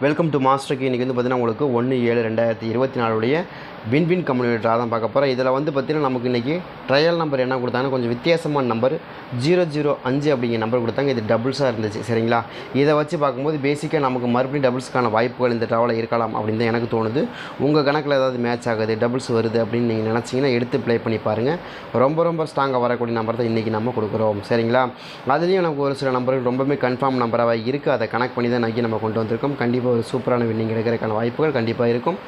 Welcome to மாஸ்டருக்கு இன்றைக்கி வந்து பார்த்தீங்கன்னா உங்களுக்கு ஒன்று ஏழு ரெண்டாயிரத்தி இருபத்தி நாலுடைய வின்வின் கம்யூனிட்டி தான் பார்க்க போகிறோம் இதில் வந்து பார்த்தீங்கன்னா நமக்கு இன்றைக்கி ட்ரையல் நம்பர் என்ன கொடுத்தாங்கன்னா கொஞ்சம் வித்தியாசமான நம்பர் ஜீரோ ஜீரோ அஞ்சு அப்படிங்கிற நம்பர் கொடுத்தாங்க. இது டபுள்ஸாக இருந்துச்சு. சரிங்களா? இதை வச்சு பார்க்கும்போது பேசிக்காக நமக்கு மறுபடியும் டபுள்ஸ்க்கான வாய்ப்புகள் இந்த ட்ராவலில் இருக்கலாம் அப்படின்னு தான் எனக்கு தோணுது. உங்கள் கணக்கில் ஏதாவது மேட்ச் ஆகுது டபுள்ஸ் வருது அப்படின்னு நீங்கள் நினச்சிங்கன்னா எடுத்து ப்ளே பண்ணி பாருங்கள் ரொம்ப ரொம்ப ஸ்ட்ராங்காக வரக்கூடிய நம்பர் தான் இன்றைக்கி நம்ம கொடுக்குறோம். சரிங்களா? அதுலேயும் நமக்கு ஒரு சில நம்பர்கள் ரொம்பவே கன்ஃபார்ம் நம்பராக இருக்குது அதை கனெக்ட் பண்ணி தான் நக்கி நம்ம கொண்டு வந்திருக்கோம். கண்டிப்பாக ஒரு சூப்பரான வின்னிங் எடுக்கிறதுக்கான வாய்ப்புகள் கண்டிப்பாக இருக்கும்.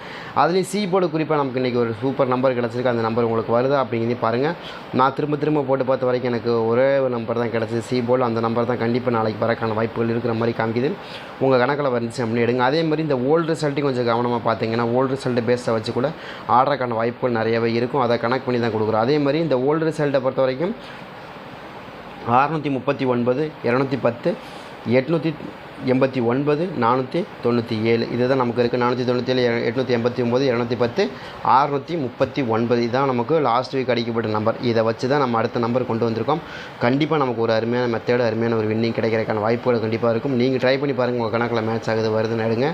அதுலேயும் சி போர்டு குறிப்பாக நமக்கு இன்றைக்கி ஒரு சூப்பர் நம்பர் கிடச்சிருக்கு. அந்த நம்பர் உங்களுக்கு வருதா அப்படிங்கிறதையும் பாருங்கள் நான் திரும்ப திரும்ப போட்டு பார்த்த வரைக்கும் எனக்கு ஒரே ஒரு நம்பர் தான் கிடச்சிது. சி போல் அந்த நம்பர் தான் கண்டிப்பாக நாளைக்கு வரக்கான வாய்ப்புகள் இருக்கிற மாதிரி காமிக்குது. உங்கள் கணக்கில் வந்துச்சு அப்படின்னு எடுங்க. அதே மாதிரி இந்த ஓல்டு ரிசல்ட்டையும் கொஞ்சம் கவனமாக பார்த்தீங்கன்னா ஓல்டு ரிசல்ட்டை பேஸை வச்சு கூட ஆடுறக்கான வாய்ப்புகள் நிறையவே இருக்கும். அதை கனெக்ட் பண்ணி தான் கொடுக்குறோம். அதே மாதிரி இந்த ஓல்டு ரிசல்ட்டை பொறுத்த வரைக்கும் அறுநூற்றி முப்பத்தி ஒன்பது இரநூத்தி பத்து எட்நூற்றி எண்பத்தி ஒன்பது நானூற்றி தொண்ணூற்றி ஏழு. இதுதான் நமக்கு இருக்குது நானூற்றி தொண்ணூற்றி ஏழு எட்நூற்றி எண்பத்தி ஒம்பது இரநூத்தி பத்து அறுநூற்றி முப்பத்தி ஒன்பது. இதுதான் நமக்கு லாஸ்ட் வீக் அடிக்கப்பட்ட நம்பர் இதை வச்சு தான் நம்ம அடுத்த நம்பர் கொண்டு வந்திருக்கோம். கண்டிப்பாக நமக்கு ஒரு அருமையான மெத்தேடு அருமையான ஒரு வின்னிங் கிடைக்கிறதுக்கான வாய்ப்புகள் கண்டிப்பாக இருக்கும். நீங்கள் ட்ரை பண்ணி பாருங்கள் உங்கள் கணக்கில் மேட்ச் ஆகுது வருதுன்னு எடுங்க.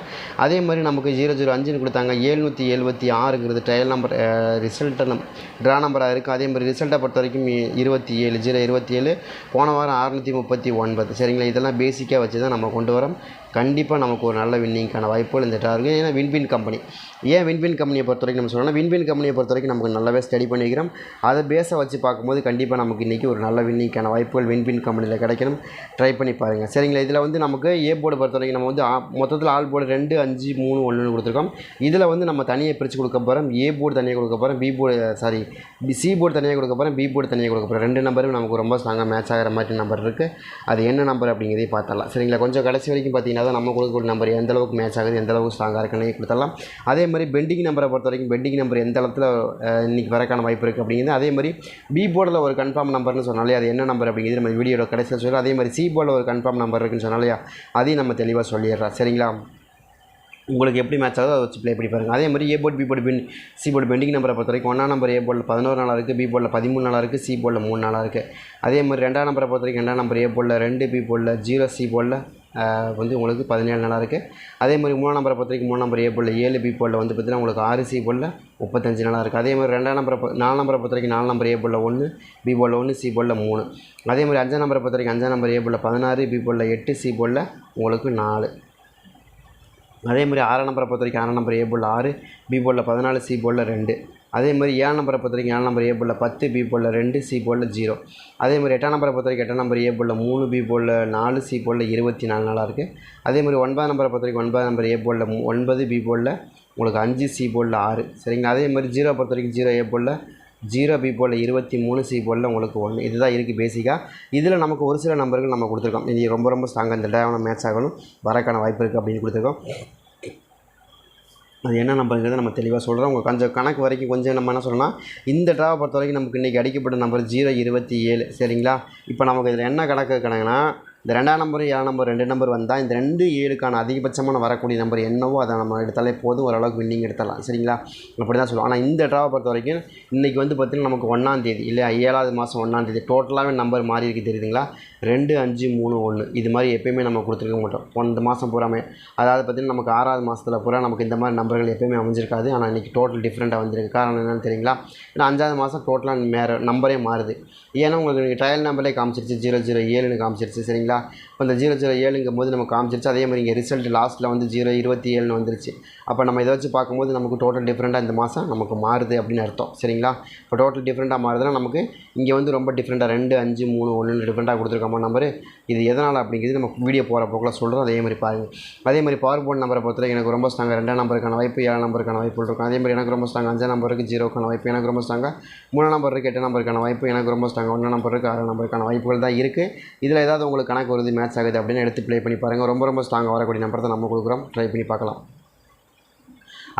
அதே மாதிரி நமக்கு ஜீரோ ஜீரோ அஞ்சுன்னு கொடுத்தாங்க. ஏழ்நூற்றி எழுபத்தி ஆறுங்கிறது ட்ரையல் நம்பர் ரிசல்ட்டை நம் ட்ரா நம்பராக இருக்கும். அதே மாதிரி ரிசல்ட்டை பொறுத்த வரைக்கும் இருபத்தி ஏழு ஜீரோ இருபத்தி ஏழு. போன வாரம் அறுநூற்றி முப்பத்தி ஒன்பது. சரிங்களா? இதெல்லாம் பேசிக்காக வச்சு தான் நம்ம கொண்டு வரோம் கண்டிப்பாக நமக்கு ஒரு நல்ல வின்னிங்க்கான வாய்ப்புகள் இந்த ட்ரா இருக்குது ஏன்னா வின்வின் கம்பெனி ஏன் வின்வின் கம்பெனியை பொறுத்த வரைக்கும் நம்ம சொல்லணும் வின்வின் கம்பெனியை பொறுத்த வரைக்கும் நமக்கு நல்லாவே ஸ்டடி பண்ணிக்கிறோம் அதை பேஸை வச்சு பார்க்கும்போது கண்டிப்பாக நமக்கு இன்றைக்கி ஒரு நல்ல வின்னிங்க்கான வாய்ப்புகள் வின்வின் கம்பெனியில் கிடைக்கணும். ட்ரை பண்ணி பாருங்கள் சரிங்களா? இதில் வந்து நமக்கு ஏ போர்டு பொறுத்த வரைக்கும் நம்ம வந்து மொத்தத்தில் ஆல் போர்டு ரெண்டு அஞ்சு மூணு ஒன்றுன்னு கொடுத்துருக்கோம். இதில் வந்து நம்ம தனியாக பிரித்து கொடுக்க போகிறோம் ஏ போர்டு தனியாக கொடுக்க போகிறோம் B board sorry C board தனியாக கொடுக்க போகிறோம் பி போர்டு தனியாக கொடுக்க போகிறோம் ரெண்டு நம்பரும் நமக்கு ரொம்ப ஸ்ட்ராங்காக மேட்ச் ஆகிற மாதிரி நம்பர் இருக்குது அது என்ன நம்பர் அப்படிங்கிறதையும் பார்த்தரலாம் சரிங்களா? கொஞ்சம் கடைசி வரைக்கும் பார்த்தீங்கன்னா தான் நம்ம கொடுக்கக்கூடிய நம்பர் எந்த அளவுக்கு மேட்ச் ஆகுது எந்த அளவுக்கு ஸ்ட்ராங்காக இருக்குன்னு கொடுத்துடலாம். அதே மாதிரி மாதிரி பெண்டிங் நம்பரை பொறுத்த வரைக்கும் பெண்டிங் நம்பர் எந்த இடத்துல இன்றைக்கி வரக்கான வாய்ப்பு இருக்குது அப்படிங்கிறது அதே மாதிரி பி போர்டில் ஒரு கன்ஃபார்ம் நம்பர்னு சொன்னாலே அது என்ன நம்பர் அப்படிங்கிறது நம்ம வீடியோட கடைசியில் சொல்கிறோம் அதே மாதிரி சி போர்டில் ஒரு கன்ஃபார்ம் நம்பர் இருக்குன்னு சொன்னாலே அதையும் நம்ம தெளிவாக சொல்லிடுறோம். சரிங்களா? உங்களுக்கு எப்படி மேட்ச் ஆகுதோ அதை வச்சு ப்ளே பண்ணி பாருங்கள் அதே மாதிரி A board B board pen C board pending நம்பரை பொறுத்த வரைக்கும் ஒன்றாம் நம்பர் ஏ போர்டில் பதினோரு நாளாக இருக்குது பி போர்டில் பதிமூணு நாளாக இருக்குது சி போர்டில் மூணு நாளாக இருக்குது அதே மாதிரி ரெண்டாம் நம்பரை பொறுத்த வரைக்கும் ரெண்டாம் நம்பர் ஏ போர்டில் ரெண்டு பி போர்டில் ஜீரோ சி போர்டில் வந்து உங்களுக்கு பதினேழு நாளாக இருக்குது அதே மாதிரி மூணாம் நம்பரை பொறுத்த வரைக்கும் மூணு நம்பர் ஏ ஏழு பி போர்டில் வந்து பார்த்தீங்கன்னா உங்களுக்கு ஆறு சி போலில் முப்பத்தஞ்சு நாளாக இருக்குது அதே மாதிரி ரெண்டாம் நம்பரை பொ- நாலு நம்பரை பொறுத்த வரைக்கும் நாலு நம்பர் ஏ ஒன்று பி போலில் ஒன்று சி போலில் மூணு. அதே மாதிரி அஞ்சாம் நம்பரை பொறுத்த வரைக்கும் அஞ்சாம் நம்பர் ஏ பதினாறு பி போலில் எட்டு சி போலில் உங்களுக்கு நாலு. அதே மாதிரி ஆறாம் நம்பரை பொறுத்த வரைக்கும் ஆறாம் நம்பர் ஏ ஆறு பி போலில் பதினாலு சி போலில் ரெண்டு. அதே மாதிரி ஏழு நம்பரை பொறுத்த வரைக்கும் நம்பர் ஏ போல் பத்து பி போல ரெண்டு சி போல ஜீரோ அதே மாதிரி எட்டாம் நம்பரை பொறுத்த வரைக்கும் எட்டாம் நம்பர் ஏ போல மூணு பி போர்டில் நாலு சி போல இருபத்தி நாலு நாளாக இருக்குது அதே மாதிரி ஒன்பதாம் நம்பரை பொறுத்த வரைக்கும் ஒன்பதாம் நம்பர் ஏ போல ஒன்பது பி போல உங்களுக்கு அஞ்சு சி போர்டில் ஆறு. சரிங்களா? அதே மாதிரி ஜீரோ பொறுத்த வரைக்கும் ஜீரோ ஏ போல ஜீரோ பி போல இருபத்தி மூணு சி போல உங்களுக்கு ஒன்று இதுதான் இருக்குது பேசிக்காக இதில் நமக்கு ஒரு சில நம்பர்கள் நம்ம கொடுத்துருக்கோம். இது ரொம்ப ரொம்ப ஸ்ட்ராங்காக இந்த டேவன மேட்ச் ஆகணும். வரக்கான வாய்ப்பு இருக்குது அப்படின்னு கொடுத்துருக்கோம். அது என்ன நம்பருங்கிறத நம்ம தெளிவாக சொல்கிறோம் உங்கள் கொஞ்சம் கணக்கு வரைக்கும் கொஞ்சம் நம்ம என்ன சொல்லணும்னா இந்த ட்ராவை பொறுத்த வரைக்கும் நமக்கு இன்றைக்கி அடிக்கப்பட்ட நம்பர் ஜீரோ இருபத்தி ஏழு. சரிங்களா? இப்போ நமக்கு இதில் என்ன கணக்கு கணக்குனா இந்த ரெண்டாம் நம்பர் ஏழாம் நம்பர் ரெண்டு நம்பர் வந்தால் இந்த ரெண்டு ஏழுக்கான அதிகபட்சமான வரக்கூடிய நம்பர் என்னவோ அதை நம்ம எடுத்தாலே போதும் ஓரளவுக்கு வின்னிங் எடுத்துடலாம். சரிங்களா? அப்படி தான் சொல்லுவோம். ஆனால் இந்த ட்ராவை பொறுத்த வரைக்கும் இன்றைக்கி வந்து பார்த்திங்கன்னா நமக்கு ஒன்றாம் தேதி ஏழாவது மாதம் ஒன்றாம் தேதி டோட்டலாகவே நம்பர் மாறி இருக்குது தெரியுதுங்களா? ரெண்டு அஞ்சு மூணு ஒன்று இது மாதிரி எப்பயுமே நம்ம கொடுத்துருக்க மாட்டோம். ஒன்று மாதம் பூராமே. அதாவது பார்த்திங்கன்னா நமக்கு ஆறாவது மாதத்தில் பூரா நமக்கு இந்த மாதிரி நம்பர்கள் எப்பயுமே அமைஞ்சிருக்காது. ஆனால் இன்றைக்கி டோட்டல் டிஃப்ரெண்ட்டாக வந்திருக்கு. காரணம் என்னென்னு தெரியுங்களா? ஏன்னா அஞ்சாவது மாதம் டோட்டலாக மேற நம்பரே மாறுது. ஏன்னா உங்களுக்கு ட்ரையல் நம்பரே காமிச்சிருச்சு ஜீரோ ஜீரோ ஏழுன்னு காமிச்சிருச்சு சரிங்களா? இப்போ இந்த ஜீரோ ஜீரோ ஏழுங்கும் போது நம்ம காமிச்சிருச்சு. அதே மாதிரி இங்கே ரிசல்ட் லாஸ்ட்டில் வந்து ஜீரோ இருபத்தி ஏழுன்னு வந்துருச்சு. அப்போ நம்ம இதை வச்சு பார்க்கும்போது நமக்கு டோட்டல் டிஃப்ரெண்ட்டாக இந்த மாதம் நமக்கு மாறுது அப்படின்னு அர்த்தம். சரிங்களா? இப்போ டோட்டல் டிஃப்ரெண்ட்டாக மாறுதுன்னா நமக்கு இங்கே வந்து ரொம்ப டிஃப்ரெண்ட்டாக ரெண்டு அஞ்சு மூணு ஒன்று டிஃப்ரெண்ட்டாக கொடுத்துருக்கோமா நம்பர் இது எதனால் அப்படிங்கிறது நம்ம வீடியோ போகிற போக்கில் சொல்கிறோம் அதே மாதிரி பாருங்கள் அதே மாதிரி பவர் போர்ட் நம்பரை பொறுத்தவரைக்கும் எனக்கு ரொம்ப ஸ்ட்ராங்காக ரெண்டாம் நம்பருக்கான வாய்ப்பு ஏழாம் நம்பருக்கான வாய்ப்பு இருக்கும் அதே மாதிரி எனக்கு ரொம்ப ஸ்ட்ராங் அஞ்சாம் நம்பருக்கு ஜீரோக்கான வாய்ப்பு எனக்கு ரொம்ப ஸ்ட்ராங்காக மூணாம் நம்பருக்கு எட்டு நம்பருக்கான வாய்ப்பு எனக்கு ரொம்ப ஸ்ட்ராங் ஒன்றாம் நம்பருக்கு ஆறாம் நம்பருக்கான வாய்ப்புகள் தான் இருக்குது இதில் ஏதாவது உங்களுக்கு கணக்கு வருது மேட்ச் ஆகுது அப்படின்னு எடுத்து ப்ளே பண்ணி பாருங்கள் ரொம்ப ரொம்ப ஸ்ட்ராங்காக வரக்கூடிய நம்பர் தான் நம்ம கொடுக்குறோம். ட்ரை பண்ணி பார்க்கலாம்.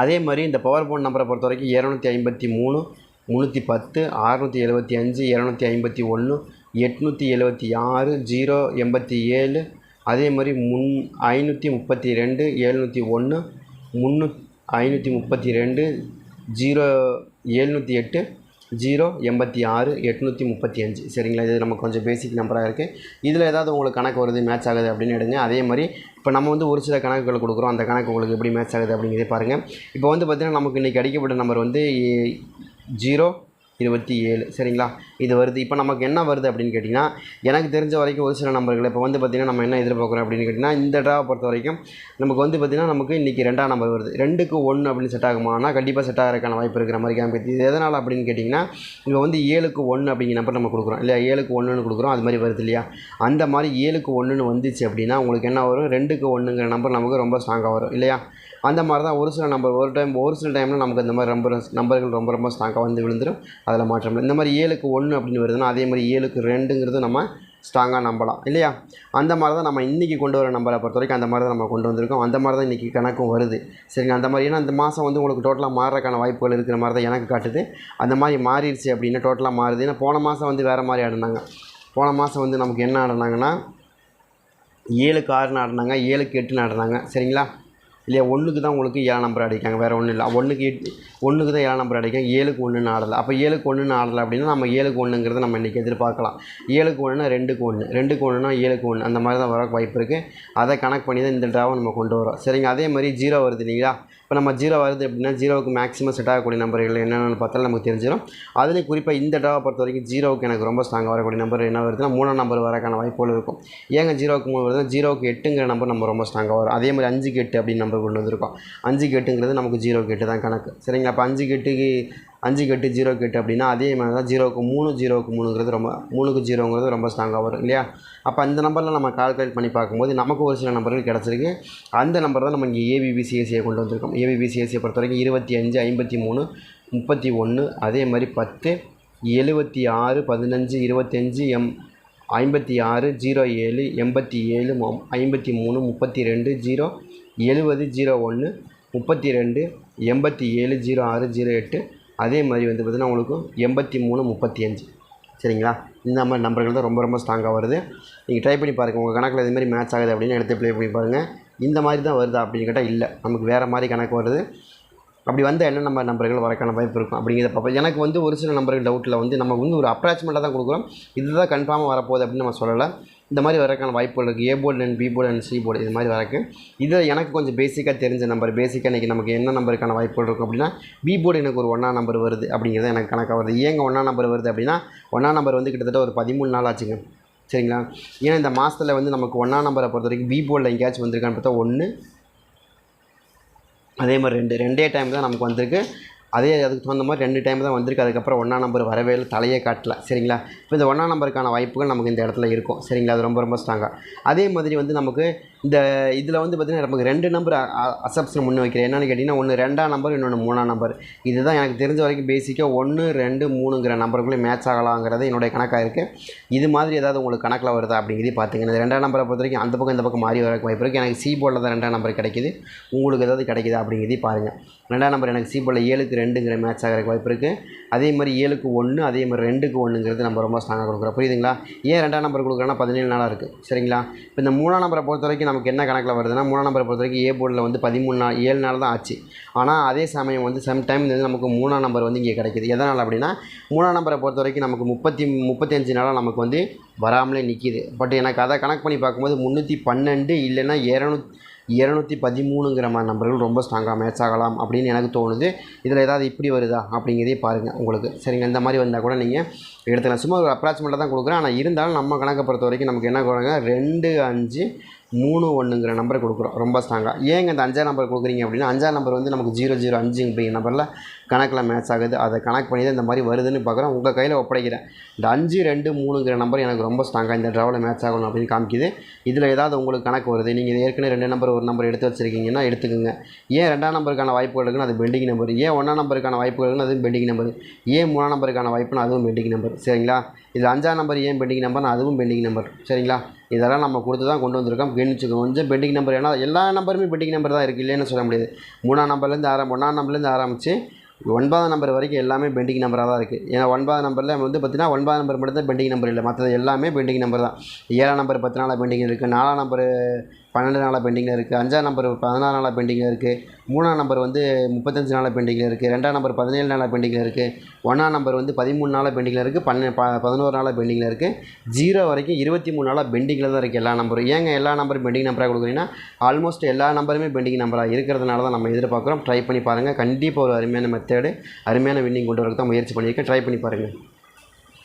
அதே மாதிரி இந்த பவர் போன் நம்பரை பொறுத்த வரைக்கும் இரநூத்தி ஐம்பத்தி மூணு முந்நூற்றி பத்து அறநூற்றி எழுபத்தி அஞ்சு இரநூத்தி ஐம்பத்தி ஒன்று எட்நூற்றி எழுபத்தி ஆறு ஜீரோ எண்பத்தி ஏழு. அதே மாதிரி முன் ஐநூற்றி முப்பத்தி ரெண்டு எழுநூற்றி ஒன்று முந்நூ ஐநூற்றி முப்பத்தி ரெண்டு ஜீரோ எழுநூற்றி எட்டு ஜீரோ எண்பத்தி ஆறு எட்நூற்றி முப்பத்தி அஞ்சு. சரிங்களா? இது நமக்கு கொஞ்சம் பேசிக் நம்பராக இருக்குது இதில் ஏதாவது உங்களுக்கு கணக்கு வருது மேட்ச் ஆகுது அப்படின்னு எடுங்க. அதே மாதிரி இப்போ நம்ம வந்து ஒரு சில கணக்குகள் கொடுக்குறோம். அந்த கணக்கு உங்களுக்கு எப்படி மேட்ச் ஆகுது அப்படிங்கிறதே பாருங்கள் இப்போ வந்து பார்த்திங்கன்னா நமக்கு இன்றைக்கி அடிக்கப்பட்ட நம்பர் வந்து ஜீரோ இருபத்தி ஏழு. சரிங்களா? இது வருது. இப்போ நமக்கு என்ன வருது அப்படின்னு கேட்டிங்கன்னா எனக்கு தெரிஞ்ச வரைக்கும் ஒரு சில நம்பர்கள் இப்போ வந்து பார்த்திங்கன்னா நம்ம என்ன எதிர்பார்க்குறோம் அப்படின்னு கேட்டிங்கன்னா இந்த ட்ராவை பொறுத்த வரைக்கும் நமக்கு வந்து பார்த்திங்கன்னா நமக்கு இன்றைக்கி ரெண்டாம் நம்பர் வருது. ரெண்டுக்கு ஒன்று அப்படின்னு செட் ஆகுமானா கண்டிப்பாக செட் ஆகிறதுக்கான வாய்ப்பு இருக்கிற மாதிரி காமிக்கிறது இது எதனால் அப்படின்னு கேட்டிங்கன்னா இங்கே வந்து ஏழுக்கு ஒன்று அப்படிங்கிற நம்பர் நம்ம கொடுக்குறோம். இல்லையா? ஏழுக்கு ஒன்றுன்னு கொடுக்குறோம். அது மாதிரி வருது இல்லையா? அந்த மாதிரி ஏழுக்கு ஒன்றுன்னு வந்துச்சு அப்படின்னா உங்களுக்கு என்ன வரும்? ரெண்டுக்கு ஒன்றுங்கிற நம்பர் நமக்கு ரொம்ப ஸ்ட்ராங்காக வரும். இல்லையா? அந்த மாதிரி தான் ஒரு சில நம்பர் ஒரு டைம் ஒரு சில டைமில் நமக்கு இந்த மாதிரி நம்பர் நம்பர்கள் ரொம்ப ரொம்ப ஸ்ட்ராங்காக வந்து விழுந்துடும் அதில் மாற்றம் இந்த மாதிரி ஏழுக்கு ஒன்று அப்படின்னு வருதுன்னா அதே மாதிரி ஏழுக்கு ரெண்டுங்கிறது நம்ம ஸ்ட்ராங்காக நம்பலாம் இல்லையா? அந்த மாதிரி தான் நம்ம இன்றைக்கி கொண்டு வர நம்பரை பொறுத்த வரைக்கும் அந்த மாதிரி தான் நம்ம கொண்டு வந்திருக்கோம். அந்த மாதிரி தான் இன்றைக்கி கணக்கும் வருது. சரிங்க அந்த மாதிரி ஏன்னா இந்த மாதம் வந்து உங்களுக்கு டோட்டலாக மாறுறக்கான வாய்ப்புகள் இருக்கிற மாதிரி தான் எனக்கு காட்டுது. அந்த மாதிரி மாறிடுச்சு அப்படின்னா டோட்டலாக மாறுது. ஏன்னா போன மாதம் வந்து வேறு மாதிரி ஆடினாங்க. போன மாதம் வந்து நமக்கு என்ன ஆடினாங்கன்னா ஏழுக்கு ஆறுன்னு ஆடினாங்க ஏழுக்கு எட்டுன்னு ஆடினாங்க. சரிங்களா? இல்லையா ஒன்றுக்கு தான் உங்களுக்கு ஏழாம் நம்பர் அடிக்காங்க வேறு ஒன்றும் இல்லை. ஒன்றுக்கு ஒன்றுக்கு தான் ஏழாம் நம்பர் அடிக்காங்க ஏழுக்கு ஒன்றுன்னு ஆடலை அப்போ ஏழுக்கு ஒன்றுன்னு ஆடலை அப்படின்னா நம்ம ஏழுக்கு ஒன்றுங்கிறத நம்ம இன்றைக்கி எதிர்பார்க்கலாம். ஏழுக்கு ஒன்றுனா ரெண்டுக்கு ஒன்று ரெண்டுக்கு ஒன்றுனா ஏழுக்கு ஒன்று அந்த மாதிரி தான் வர வாய்ப்பு இருக்குது அதை கணக்கு பண்ணி தான் இந்த ட்ராவை நம்ம கொண்டு வரோம் சரிங்க அதே மாதிரி ஜீரோ வருது இல்லைங்களா? இப்போ நம்ம ஜீரோ வருது அப்படின்னா ஜீரோவுக்கு மேக்ஸிமம் செட் ஆகக்கூடிய நம்பர்கள் என்னென்னு பார்த்தாலும் நமக்கு தெரிஞ்சிடும் அதுலேயும் குறிப்பாக இந்த டாவை பொறுத்த வரைக்கும் ஜீரோவுக்கு எனக்கு ரொம்ப ஸ்ட்ராங்காக வரக்கூடிய நம்பர் என்ன வருதுன்னா மூணாம் நம்பர் வரக்கான வாய்ப்புகள் இருக்கும். ஏங்க ஜீரோவுக்கு மூணு வருதுன்னா ஜீரோவுக்கு எட்டுங்கிற நம்பர் நம்ம ரொம்ப ஸ்ட்ராங்காக வரும். அதே மாதிரி அஞ்சு கெட்டு அப்படின்னு நம்பர் கொண்டு வந்திருக்கோம். அஞ்சு கெட்டுங்கிறது நமக்கு ஜீரோ கெட்டு தான் கணக்கு. சரிங்களா? அப்போ அஞ்சு கெட்டுக்கு அஞ்சு கெட்டு ஜீரோ கெட்டு அப்படின்னா அதே மாதிரி தான் ஜீரோவுக்கு மூணு ஜீரோவுக்கு மூணுங்கிறது ரொம்ப மூணுக்கு ஜீரோங்கிறது ரொம்ப ஸ்ட்ராங்காக வரும் இல்லையா? அப்போ அந்த நம்பரில் நம்ம கால்குலேட் பண்ணி பார்க்கும்போது நமக்கு ஒரு சில நம்பர்கள் கிடச்சிருக்கு. அந்த நம்பர் தான் நம்ம இங்கே ஏபிபிசிஎஸ்சியை கொண்டு வந்திருக்கோம். ஏபிபிசிஎஸ்சியை பொறுத்த வரைக்கும் இருபத்தி அஞ்சு ஐம்பத்தி மூணு முப்பத்தி ஒன்று அதே மாதிரி பத்து எழுபத்தி ஆறு பதினஞ்சு இருபத்தஞ்சு எம் ஐம்பத்தி ஆறு ஜீரோ ஏழு எண்பத்தி ஏழு ஐம்பத்தி மூணு முப்பத்தி ரெண்டு ஜீரோ எழுபது ஜீரோ ஒன்று முப்பத்தி ரெண்டு எண்பத்தி ஏழு ஜீரோ ஆறு ஜீரோ எட்டு அதே மாதிரி வந்து பார்த்திங்கன்னா உங்களுக்கு எண்பத்தி மூணு முப்பத்தி அஞ்சு. சரிங்களா? இந்த மாதிரி நம்பர்கள் தான் ரொம்ப ரொம்ப ஸ்ட்ராங்காக வருது. நீங்கள் ட்ரை பண்ணி பாருங்கள் உங்கள் கணக்கில் இது மாதிரி மேட்ச் ஆகுது அப்படின்னு எடுத்து ப்ளே பண்ணி பாருங்கள் இந்த மாதிரி தான் வருதா அப்படின்னு கேட்டால் இல்லை. நமக்கு வேறு மாதிரி கணக்கு வருது. அப்படி வந்தால் என்ன நம்ம நம்பர்கள் வரக்கான வாய்ப்பு இருக்கும் அப்படிங்கிறத பார்ப்போம். எனக்கு வந்து ஒரு சில நம்பர்கள் டவுட்டில் வந்து நம்ம வந்து ஒரு அப்ராச்மெண்ட்டாக தான் கொடுக்குறோம். இதுதான் கன்ஃபார்மாக வரப்போகுது அப்படின்னு நம்ம சொல்லலை. இந்த மாதிரி வரக்கான வாய்ப்புகள் இருக்குது A board and B board and C board இது மாதிரி வரக்கு இது எனக்கு கொஞ்சம் பேசிக்காக தெரிஞ்ச நம்பர் பேசிக்காக இன்றைக்கி நமக்கு என்ன நம்பருக்கான வாய்ப்புகள் இருக்கும் அப்படின்னா பி போர்டு எனக்கு ஒரு ஒன்றா நம்பர் வருது அப்படிங்கிறது எனக்கு கணக்காக வருது. ஏங்க ஒன்றா நம்பர் வருது அப்படின்னா ஒன்றா நம்பர் வந்து கிட்டத்தட்ட ஒரு பதிமூணு நாள் ஆச்சுங்க. சரிங்களா? ஏன்னா இந்த மாதத்தில் வந்து நமக்கு ஒன்றா நம்பரை பொறுத்த வரைக்கும் பி போர்டில் எங்கேயாச்சும் வந்திருக்கான்னு பார்த்தா ஒன்று அதே மாதிரி ரெண்டு ரெண்டே டைம் தான் நமக்கு வந்திருக்கு. அதே அதுக்கு தகுந்த மாதிரி ரெண்டு டைம் தான் வந்திருக்கு. அதுக்கப்புறம் ஒன்றா நம்பர் வரவே இல்லை. தலையே காட்டல. சரிங்களா? இப்போ இந்த ஒன்றா நம்பருக்கான வாய்ப்புகள் நமக்கு இந்த இடத்துல இருக்கும். சரிங்களா? அது ரொம்ப ரொம்ப ஸ்ட்ராங்காக அதே மாதிரி வந்து நமக்கு இந்த இதில் வந்து பார்த்திங்கன்னா நமக்கு ரெண்டு நம்பர் அசப்ஷன் முன் வைக்கிறேன். என்னென்னு கேட்டிங்கன்னா ஒன்று ரெண்டாம் நம்பர் இன்னொன்று மூணாம் நம்பர் இதுதான் எனக்கு தெரிஞ்ச வரைக்கும் பேசிக்காக ஒன்று ரெண்டு மூணுங்கிற நம்பருக்குள்ளே மேட்ச் ஆகலாங்கிறது என்னுடைய கணக்காக இருக்குது இது மாதிரி ஏதாவது உங்களுக்கு கணக்கில் வருதா அப்படிங்கிறதே பார்த்துங்க இந்த ரெண்டாம் நம்பரை பொறுத்த வரைக்கும் அந்த பக்கம் இந்த பக்கம் மாறி வர வாய்ப்பு இருக்குது எனக்கு சி போர்டில் தான் ரெண்டாம் நம்பர் கிடைக்குது. உங்களுக்கு ஏதாவது கிடைக்குதா அப்படிங்கிறதையும் பாருங்கள் ரெண்டாம் நம்பர் எனக்கு சி போர்டில் ஏழுக்கு ரெண்டுங்கிற மேட்ச் ஆகிறதுக்கு வாய்ப்பு இருக்குது அதே மாதிரி ஏழுக்கு ஒன்று அதே மாதிரி ரெண்டுக்கு ஒன்றுங்கிறது நம்ம ரொம்ப ஸ்ட்ராங்காக கொடுக்குறோம். புரியுதுங்களா? ஏன் ரெண்டாம் நம்பர் கொடுக்குறோன்னா பதினேழு நாளாக இருக்குது சரிங்களா? இப்போ இந்த மூணாம் நம்பரை பொறுத்த வரைக்கும் நமக்கு என்ன கணக்கில் வருதுன்னா மூணாம் நம்பரை பொறுத்த வரைக்கும் ஏ போர்டில் வந்து பதிமூணு நாள் ஏழு நாள் தான் ஆச்சு. ஆனால் அதே சமயம் வந்து சம்டைம் வந்து நமக்கு மூணாம் நம்பர் வந்து இங்கே கிடைக்குது. எதனால் அப்படின்னா மூணாம் நம்பரை பொறுத்த வரைக்கும் நமக்கு முப்பத்தி முப்பத்தஞ்சு நாளாக நமக்கு வந்து வராமலே நிற்கிது பட் எனக்கு அதை கணக்கு பண்ணி பார்க்கும்போது முந்நூற்றி பன்னெண்டு இல்லைன்னா இரநூத் இரநூத்தி பதிமூணுங்கிற மாதிரி நம்பர்கள் ரொம்ப ஸ்ட்ராங்காக மேட்ச் ஆகலாம் அப்படின்னு எனக்கு தோணுது. இதில் ஏதாவது இப்படி வருதா அப்படிங்கிறதே பாருங்கள் உங்களுக்கு. சரிங்க இந்த மாதிரி வந்தால் கூட நீங்கள் எடுத்துக்கலாம். சும்மா ஒரு அப்ராச்மெண்ட்டாக தான் கொடுக்குறேன். ஆனால் இருந்தாலும் நம்ம கணக்கை பொறுத்த வரைக்கும் நமக்கு என்ன கொடுங்க ரெண்டு அஞ்சு மூணு ஒன்றுங்கிற நம்பரை கொடுக்குறோம். ரொம்ப ஸ்ட்ராங்காக ஏங்க இந்த அஞ்சாம் நம்பர் கொடுக்குறீங்க அப்படின்னா அஞ்சாம் நம்பர் வந்து நமக்கு ஜீரோ ஜீரோ அஞ்சு அப்படிங்கிற நம்பரில் கணக்கில் மேட்ச் ஆகுது. அதை கணக்கு பண்ணி தான் இந்த மாதிரி வருதுன்னு பார்க்குறோம். உங்கள் கையில் ஒப்படைக்கிறேன். இந்த அஞ்சு ரெண்டு மூணுங்கிற நம்பர் எனக்கு ரொம்ப ஸ்ட்ராங்காக இந்த ட்ராவில் மேட்ச் ஆகணும் அப்படின்னு காமிக்குது. இதில் ஏதாவது உங்களுக்கு கணக்கு வருது. நீங்கள் ஏற்கனவே ரெண்டு நம்பர் ஒரு நம்பர் எடுத்து வச்சுருக்கீங்கன்னா எடுத்துக்கோங்க. ஏன் ரெண்டாம் நம்பருக்கான வாய்ப்புகள் இருக்குன்னு அது பெண்டிங் நம்பர் ஏன் ஒன்றாம் நம்பருக்கான வாய்ப்புகள் இருக்குன்னு அதுவும் பெண்டிங் நம்பர் ஏன் மூணாம் நம்பருக்கான வாய்ப்புன்னு அதுவும் பெண்டிங் நம்பர் சரிங்களா? இது அஞ்சாம் நம்பர் ஏன் பெண்டிங் நம்பர்னு அதுவும் பெண்டிங் நம்பர் சரிங்களா? இதெல்லாம் நம்ம கொடுத்து தான் கொண்டு வந்திருக்கோம். கவனிச்சுக்கோங்க கொஞ்சம் பெண்டிங் நம்பர் ஏன்னா எல்லா நம்பருமே பெண்டிங் நம்பர் தான் இருக்குது இல்லைன்னு சொல்ல முடியாது. மூணாம் நம்பர்லேருந்து ஆரம்பம் ஒன்றாம் நம்பர்லேருந்து ஆரம்பித்து ஒன்பதாம் நம்பர் வரைக்கும் எல்லாமே பெண்டிங் நம்பராக தான் இருக்குது ஏன்னா ஒன்பதாம் நம்பரில் வந்து பார்த்தீங்கன்னா ஒன்பதாம் நம்பர் மட்டும் தான் பெண்டிங் நம்பர் இல்லை மற்றது எல்லாமே பெண்டிங் நம்பர் தான். ஏழாம் நம்பர் பத்து நாளாக பெண்டிங் இருக்குது நாலாம் நம்பர் பன்னெண்டு நாளாக பெண்டிங்கில் இருக்குது அஞ்சாம் நம்பர் பதினாறு நாளாக பெண்டிங்கில் இருக்குது மூணாம் நம்பர் வந்து முப்பத்தஞ்சு நாளாக பெண்டிங்கில் இருக்குது ரெண்டாம் நம்பர் பதினேழு நாளாக பெண்டிங்கில் இருக்குது ஒன்றாம் நம்பர் வந்து பதிமூணு நாளாக பெண்டிங்கில் இருக்குது பன்ன ப பதினோரு நாளாக பெண்டிங்கில் இருக்குது ஜீரோ வரைக்கும் இருபத்தி மூணு நாளாக பெண்டிங்கில் தான் இருக்குது எல்லா நம்பரும் ஏங்க எல்லா நம்பரும் பெண்டிங் நம்பராக கொடுக்குறீங்கன்னா ஆல்மோஸ்ட் எல்லா நம்பருமே பெண்டிங் நம்பராக இருக்கிறதுனால தான் நம்ம எதிர்பார்க்குறோம். ட்ரை பண்ணி பாருங்கள் கண்டிப்பாக ஒரு அருமையான மெத்தேடு அருமையான வின்னிங் கொண்டு வரக்கு தான் முயற்சி பண்ணியிருக்கேன். ட்ரை பண்ணி பாருங்கள்